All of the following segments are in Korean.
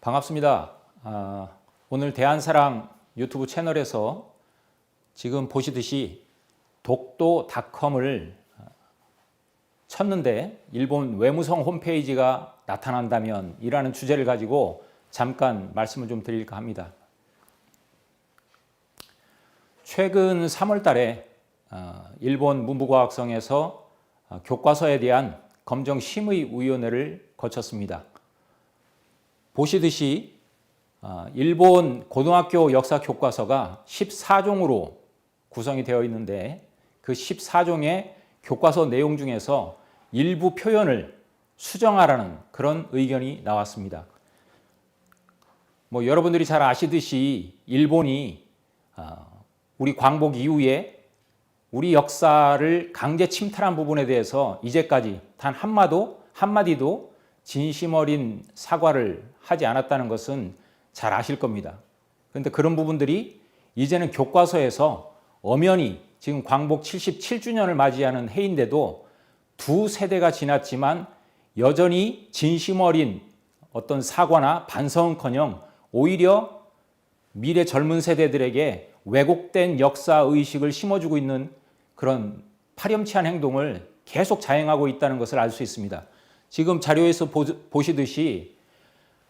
반갑습니다. 아, 오늘 대한사랑 유튜브 채널에서 지금 보시듯이 독도닷컴을 쳤는데 일본 외무성 홈페이지가 나타난다면 이라는 주제를 가지고 잠깐 말씀을 좀 드릴까 합니다. 최근 3월 달에 어, 일본 문부과학성에서 어, 교과서에 대한 검정 심의 위원회를 거쳤습니다. 보시듯이 어, 일본 고등학교 역사 교과서가 14종으로 구성이 되어 있는데 그 14종의 교과서 내용 중에서 일부 표현을 수정하라는 그런 의견이 나왔습니다. 뭐 여러분들이 잘 아시듯이 일본이 우리 광복 이후에 우리 역사를 강제 침탈한 부분에 대해서 이제까지 단 한마도 한마디도 진심 어린 사과를 하지 않았다는 것은 잘 아실 겁니다. 그런데 그런 부분들이 이제는 교과서에서 엄연히 지금 광복 77주년을 맞이하는 해인데도 두 세대가 지났지만 여전히 진심 어린 어떤 사과나 반성커녕 오히려 미래 젊은 세대들에게 왜곡된 역사 의식을 심어주고 있는 그런 파렴치한 행동을 계속 자행하고 있다는 것을 알 수 있습니다. 지금 자료에서 보시듯이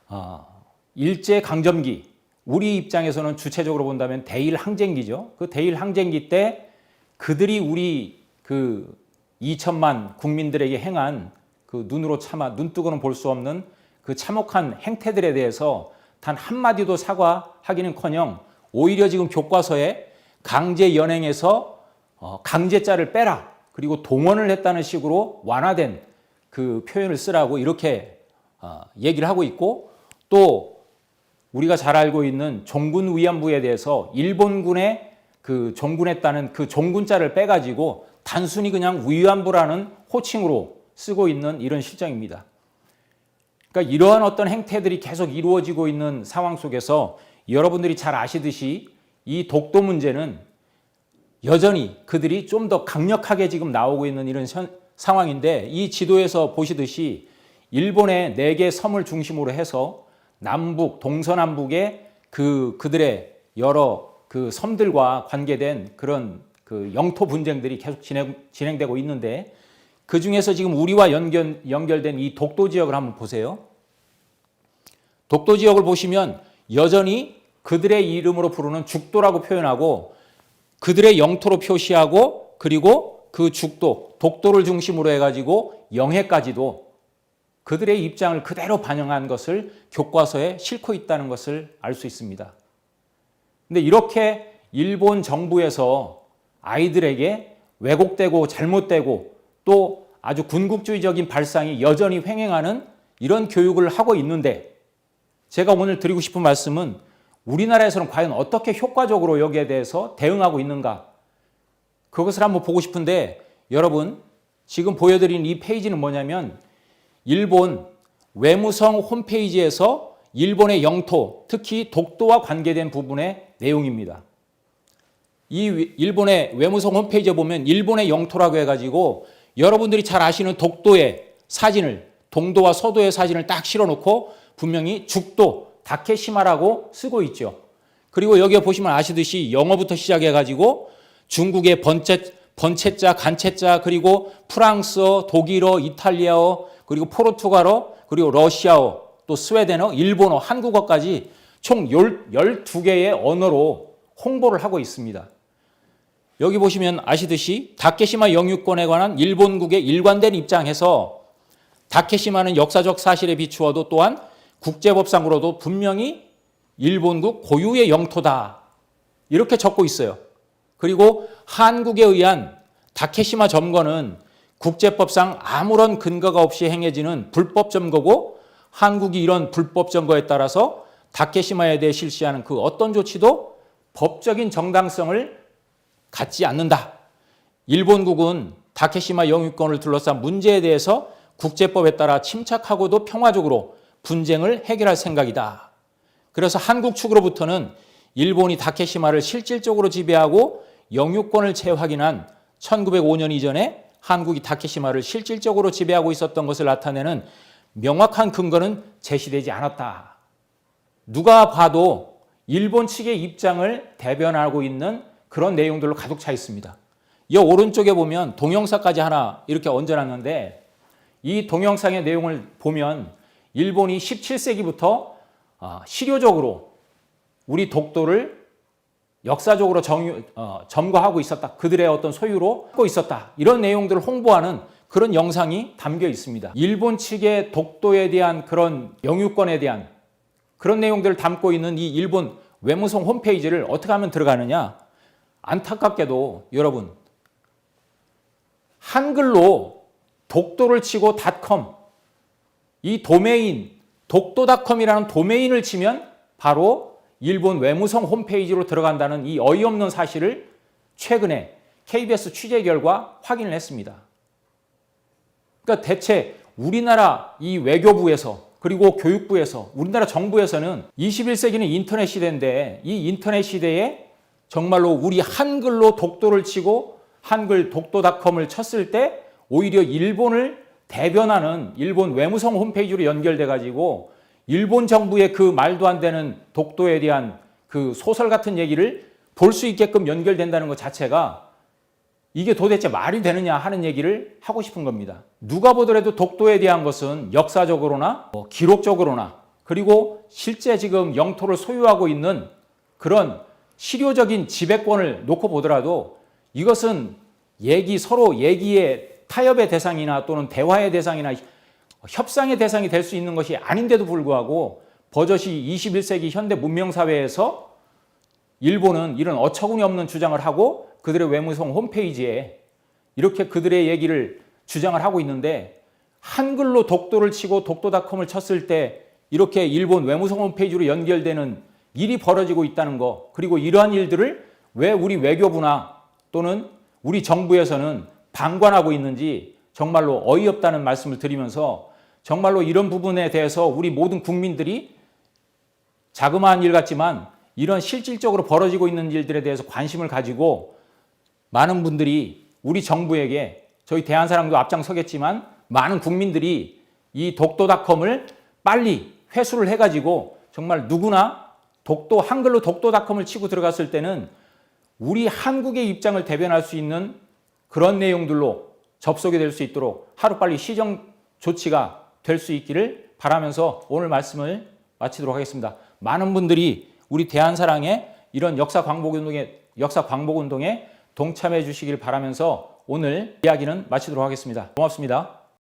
어, 일제 강점기 우리 입장에서는 주체적으로 본다면 대일 항쟁기죠. 그 대일 항쟁기 때 그들이 우리 그 2천만 국민들에게 행한 그 눈으로 참아 눈뜨고는 볼 수 없는 그 참혹한 행태들에 대해서 단 한마디도 사과하기는커녕 오히려 지금 교과서에 강제 연행해서 어, 강제자를 빼라 그리고 동원을 했다는 식으로 완화된 그 표현을 쓰라고 이렇게 어, 얘기를 하고 있고 또 우리가 잘 알고 있는 종군 위안부에 대해서 일본군의 그 종군했다는 그 종군자를 빼가지고 단순히 그냥 위안부라는 호칭으로 쓰고 있는 이런 실정입니다. 그러니까 이러한 어떤 행태들이 계속 이루어지고 있는 상황 속에서 여러분들이 잘 아시듯이 이 독도 문제는 여전히 그들이 좀 더 강력하게 지금 나오고 있는 이런 현, 상황인데 이 지도에서 보시듯이 일본의 네 개 섬을 중심으로 해서 남북 동서남북의 그 그들의 여러 그 섬들과 관계된 그런 그 영토 분쟁들이 계속 진행, 진행되고 있는데 그 중에서 지금 우리와 연결, 연결된 이 독도 지역을 한번 보세요. 독도 지역을 보시면 여전히 그들의 이름으로 부르는 죽도라고 표현하고 그들의 영토로 표시하고 그리고 그 죽도, 독도를 중심으로 해가지고 영해까지도 그들의 입장을 그대로 반영한 것을 교과서에 싣고 있다는 것을 알 수 있습니다. 근데 이렇게 일본 정부에서 아이들에게 왜곡되고 잘못되고 또 아주 군국주의적인 발상이 여전히 횡행하는 이런 교육을 하고 있는데 제가 오늘 드리고 싶은 말씀은 우리나라에서는 과연 어떻게 효과적으로 여기에 대해서 대응하고 있는가 그것을 한번 보고 싶은데 여러분 지금 보여드린 이 페이지는 뭐냐면 일본 외무성 홈페이지에서 일본의 영토, 특히 독도와 관계된 부분의 내용입니다. 이 일본의 외무성 홈페이지에 보면 일본의 영토라고 해가지고 여러분들이 잘 아시는 독도의 사진을 동도와 서도의 사진을 딱 실어놓고 분명히 죽도 다케시마라고 쓰고 있죠. 그리고 여기에 보시면 아시듯이 영어부터 시작해가지고 중국의 번째 번체자, 간체자, 그리고 프랑스어, 독일어, 이탈리아어, 그리고 포르투갈어, 그리고 러시아어, 또 스웨덴어, 일본어, 한국어까지 총 12개의 언어로 홍보를 하고 있습니다. 여기 보시면 아시듯이 다케시마 영유권에 관한 일본국의 일관된 입장에서 다케시마는 역사적 사실에 비추어도 또한 국제법상으로도 분명히 일본국 고유의 영토다. 이렇게 적고 있어요. 그리고 한국에 의한 다케시마 점거는 국제법상 아무런 근거가 없이 행해지는 불법 점거고 한국이 이런 불법 점거에 따라서 다케시마에 대해 실시하는 그 어떤 조치도 법적인 정당성을 갖지 않는다. 일본국은 다케시마 영유권을 둘러싼 문제에 대해서 국제법에 따라 침착하고도 평화적으로 분쟁을 해결할 생각이다. 그래서 한국 측으로부터는 일본이 다케시마를 실질적으로 지배하고 영유권을 재확인한 1905년 이전에 한국이 다케시마를 실질적으로 지배하고 있었던 것을 나타내는 명확한 근거는 제시되지 않았다. 누가 봐도 일본 측의 입장을 대변하고 있는 그런 내용들로 가득 차 있습니다. 이 오른쪽에 보면 동영상까지 하나 이렇게 얹어놨는데 이 동영상의 내용을 보면 일본이 17세기부터 아, 실효적으로 우리 독도를 역사적으로 정, 어, 점거하고 있었다. 그들의 어떤 소유로 하고 있었다. 이런 내용들을 홍보하는 그런 영상이 담겨 있습니다. 일본 측의 독도에 대한 그런 영유권에 대한 그런 내용들을 담고 있는 이 일본 외무성 홈페이지를 어떻게 하면 들어가느냐? 안타깝게도 여러분 한글로 독도를 치고 닷컴 이 도메인 독도닷컴이라는 도메인을 치면 바로 일본 외무성 홈페이지로 들어간다는 이 어이없는 사실을 최근에 KBS 취재 결과 확인을 했습니다. 그러니까 대체 우리나라 이 외교부에서 그리고 교육부에서 우리나라 정부에서는 21세기는 인터넷 시대인데 이 인터넷 시대에 정말로 우리 한글로 독도를 치고 한글 독도닷컴을 쳤을 때 오히려 일본을 대변하는 일본 외무성 홈페이지로 연결돼 가지고 일본 정부의 그 말도 안 되는 독도에 대한 그 소설 같은 얘기를 볼 수 있게끔 연결된다는 것 자체가 이게 도대체 말이 되느냐 하는 얘기를 하고 싶은 겁니다. 누가 보더라도 독도에 대한 것은 역사적으로나 뭐 기록적으로나 그리고 실제 지금 영토를 소유하고 있는 그런 실효적인 지배권을 놓고 보더라도 이것은 얘기 서로 얘기의 타협의 대상이나 또는 대화의 대상이나 협상의 대상이 될 수 있는 것이 아닌데도 불구하고 버젓이 21세기 현대 문명 사회에서 일본은 이런 어처구니 없는 주장을 하고 그들의 외무성 홈페이지에 이렇게 그들의 얘기를 주장을 하고 있는데 한글로 독도를 치고 독도닷컴을 쳤을 때 이렇게 일본 외무성 홈페이지로 연결되는 일이 벌어지고 있다는 거 그리고 이러한 일들을 왜 우리 외교부나 또는 우리 정부에서는 방관하고 있는지 정말로 어이없다는 말씀을 드리면서 정말로 이런 부분에 대해서 우리 모든 국민들이 자그마한 일 같지만 이런 실질적으로 벌어지고 있는 일들에 대해서 관심을 가지고 많은 분들이 우리 정부에게 저희 대한사랑도 앞장서겠지만 많은 국민들이 이 독도닷컴을 빨리 회수를 해가지고 정말 누구나 독도 한글로 독도닷컴을 치고 들어갔을 때는 우리 한국의 입장을 대변할 수 있는 그런 내용들로 접속이 될 수 있도록 하루빨리 시정 조치가 될 수 있기를 바라면서 오늘 말씀을 마치도록 하겠습니다. 많은 분들이 우리 대한사랑의 이런 역사 광복 운동에 역사 광복 운동에 동참해 주시길 바라면서 오늘 이야기는 마치도록 하겠습니다. 고맙습니다.